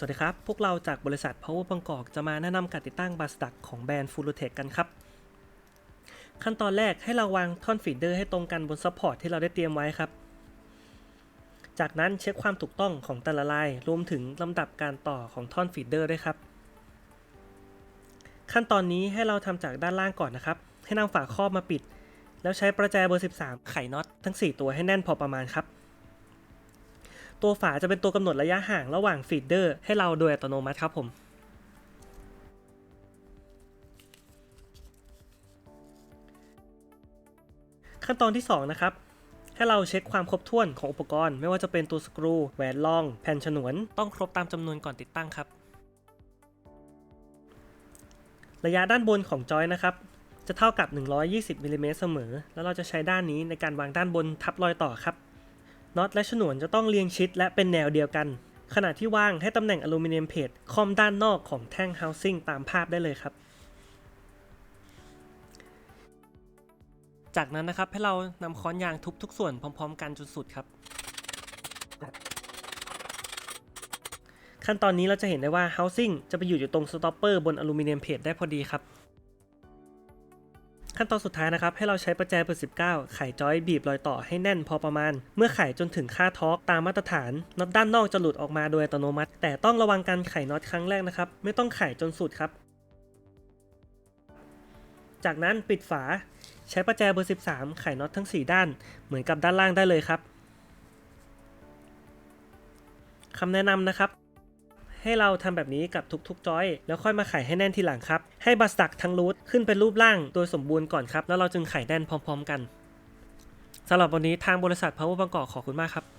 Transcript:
สวัสดีครับ พวกเราจากบริษัท Power บางกอกจะมาแนะนำการติดตั้งบัสดักของแบรนด์ f u l l t e c h กันครับ ขั้นตอนแรกให้เราวางท่อนฟีดเดอร์ให้ตรงกันบนซัพพอร์ตที่เราได้เตรียมไว้ครับ จากนั้นเช็คความถูกต้องของแต่ละลายรวมถึงลำดับการต่อของท่อนฟีดเดอร์ด้วยครับ ขั้นตอนนี้ให้เราทำจากด้านล่างก่อนนะครับ ให้นำฝาครอบมาปิด แล้วใช้ประแจเบอร์ 13 ไขน็อตทั้ง 4 ตัวให้แน่นพอประมาณครับ ตัวฝาจะเป็นตัวกำหนดระยะห่างระหว่างฟีดเดอร์ให้เราโดยอัตโนมัติครับผมขั้นตอนที่ 2 นะครับ ให้เราเช็คความครบถ้วนของอุปกรณ์ ไม่ว่าจะเป็นตัวสกรู แหวนรอง แผ่นฉนวน ต้องครบตามจำนวนก่อนติดตั้งครับ ระยะด้านบนของจอยนะครับ จะเท่ากับ 120มิลลิเมตรเสมอ แล้วเราจะใช้ด้านนี้ในการวางด้านบนทับรอยต่อครับ น็อตและฉนวนจะต้องเรียงชิดและเป็นแนวเดียวกัน ขณะที่วางให้ตำแหน่งอลูมิเนียมเพจคอมด้านนอกของแท่ง housing ตามภาพได้เลยครับ จากนั้นนะครับให้เรานำค้อนยางทุบทุกส่วนพร้อม ๆ กันจนสุดครับ ขั้นตอนนี้เราจะเห็นได้ว่า housing จะไปอยู่อยู่ตรง stopper บนอลูมิเนียมเพจได้พอดีครับ ขั้นตอนสุดท้ายนะครับให้เราใช้ประแจเบอร์19 ไขจอยบีบรอยต่อให้แน่นพอประมาณ เมื่อไขจนถึงค่าทอร์กตามมาตรฐานน็อตด้านนอกจะหลุดออกมาโดยอัตโนมัติ แต่ต้องระวังการไขน็อตครั้งแรกนะครับไม่ต้องไขจนสุดครับ จากนั้นปิดฝาใช้ประแจเบอร์ 13 ไขน็อตทั้ง 4 ด้าน เหมือนกับด้านล่างได้เลยครับคำแนะนำนะครับ ให้เราทำแบบนี้กับทุกๆจอย แล้วค่อยมาไขให้แน่นทีหลังครับ ให้บัสตักทั้งรูทขึ้นเป็นรูปร่างโดยสมบูรณ์ก่อนครับ แล้วเราจึงไขแน่นพร้อม ๆ กันสำหรับวันนี้ทางบริษัท Power บางกอกขอบคุณมากครับ